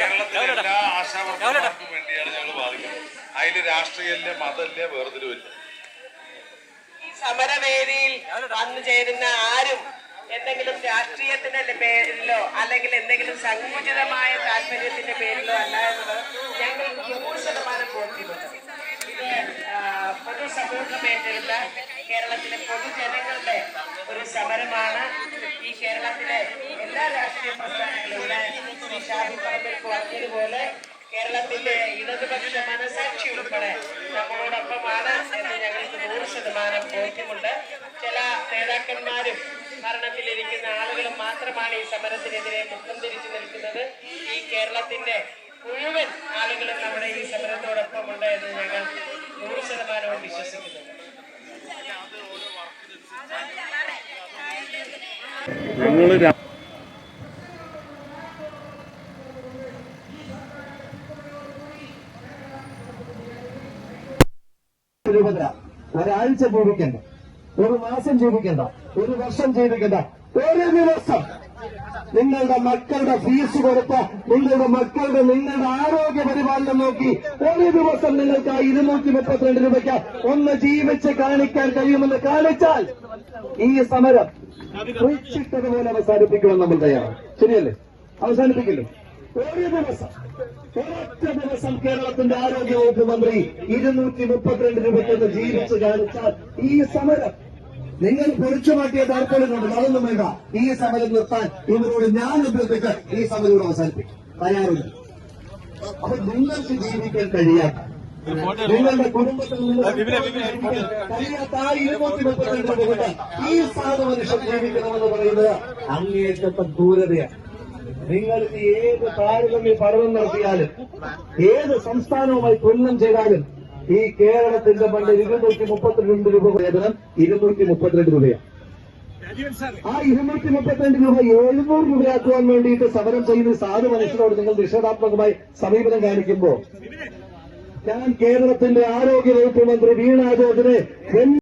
കേരളത്തിലെ എല്ലാ വേണ്ടിയാണ് ഞങ്ങൾ അതിൽ മതമില്ല വേർതിരിവില്ല. ഈ സമരവേദിയിൽ വന്നു ചേരുന്ന ആരും എന്തെങ്കിലും രാഷ്ട്രീയത്തിന്റെ പേരിലോ അല്ലെങ്കിൽ എന്തെങ്കിലും സങ്കുചിതമായ താല്പര്യത്തിന്റെ പേരിലോ അല്ല എന്നുള്ളത് ഞങ്ങൾ നൂറ് ശതമാനം ബോധ്യമുണ്ട്. ഇത് പൊതുസമൂഹം ഏറ്റെടുത്ത കേരളത്തിലെ പൊതുജനങ്ങളുടെ ഒരു സമരമാണ് ഈ കേരളത്തിലെ എല്ലാ രാഷ്ട്രീയ പ്രസ്ഥാനങ്ങളും ഇവിടെ ഷാഹി പറമ്പിൽ പറഞ്ഞതുപോലെ കേരളത്തിന്റെ ഇടതുപക്ഷ മനസാക്ഷി ഉൾപ്പെടെ നമ്മളോടൊപ്പമാണ് എന്ന് ഞങ്ങൾക്ക് നൂറ് ശതമാനം ബോധ്യമുണ്ട്. ചില നേതാക്കന്മാരും ഭരണത്തിലിരിക്കുന്ന ആളുകളും മാത്രമാണ് ഈ സമരത്തിനെതിരെ മുഖം തിരിച്ചു നിൽക്കുന്നത്. ഈ കേരളത്തിന്റെ മുഴുവൻ ആളുകളും നമ്മുടെ ഈ സമരത്തോടൊപ്പമുണ്ട് എന്ന് ഞങ്ങൾ നൂറ് ശതമാനവും വിശ്വസിക്കുന്നു. ഞങ്ങൾ രൂപത ഒരാഴ്ച ജീവിക്കണ്ട. ഒരു മാസം ജീവിക്കണ്ട. ഒരു വർഷം ജീവിക്കണ്ട. ഒരു ദിവസം നിങ്ങളുടെ മക്കളുടെ ഫീസ് കൊടുത്ത് നിങ്ങളുടെ മക്കളുടെ നിങ്ങളുടെ ആരോഗ്യ പരിപാലനം നോക്കി ഒരു ദിവസം നിങ്ങൾക്ക് ആ ഇരുന്നൂറ്റി മുപ്പത്തിരണ്ട് രൂപയ്ക്ക് ഒന്ന് ജീവിച്ച് കാണിക്കാൻ കഴിയുമെന്ന് കാണിച്ചാൽ ഈ സമരം പോലെ അവസാനിപ്പിക്കുമെന്ന് നമ്മൾ തയ്യാറാണ്. ശരിയല്ലേ? അവസാനിപ്പിക്കില്ലേ? ഒരു ദിവസം ഒരൊറ്റ ദിവസം കേരളത്തിന്റെ ആരോഗ്യവകുപ്പ് മന്ത്രി ഇരുന്നൂറ്റി മുപ്പത്തിരണ്ട് രൂപയ്ക്കൊന്ന് ജീവിച്ച് കാണിച്ചാൽ ഈ സമരം നിങ്ങൾ പൊളിച്ചു മാറ്റിയ താല്പര്യമുണ്ട് അതൊന്നും വേണ്ട. ഈ സമരം നിർത്താൻ ഇവരോട് ഞാൻ അഭ്യർത്ഥിച്ച് ഈ സമരം ഇവിടെ അവസാനിപ്പിക്കും. തയ്യാറുണ്ട് അപ്പൊ നിങ്ങൾക്ക് ജീവിക്കാൻ കഴിയാത്ത നിങ്ങളുടെ കുടുംബത്തിൽ നിന്ന് കഴിയാത്ത ആ ഇരുന്നൂറ്റി മുപ്പത്തിരണ്ട് രൂപ ഈ സാധു മനുഷ്യൻ ജീവിക്കണമെന്ന് പറയുന്നത് അങ്ങേറ്റത്തെ ദൂരതയാണ് നിങ്ങൾക്ക് ഏത് താരതമ്യ പർവം നടത്തിയാലും ഏത് സംസ്ഥാനവുമായി തുലനം ചെയ്താലും ഈ കേരളത്തിന്റെ പണ്ട് ഇരുന്നൂറ്റി മുപ്പത്തിരണ്ട് രൂപ വേതനം ഇരുന്നൂറ്റി മുപ്പത്തിരണ്ട് രൂപയാണ്. ആ ഇരുന്നൂറ്റി മുപ്പത്തിരണ്ട് രൂപ എഴുന്നൂറ് രൂപയാക്കുവാൻ വേണ്ടിയിട്ട് സമരം ചെയ്യുന്ന സാധു മനുഷ്യരോട് നിങ്ങൾ നിഷേധാത്മകമായി സമീപനം കാണിക്കുമ്പോൾ ഞാൻ കേരളത്തിന്റെ ആരോഗ്യ വകുപ്പ് മന്ത്രി വീണ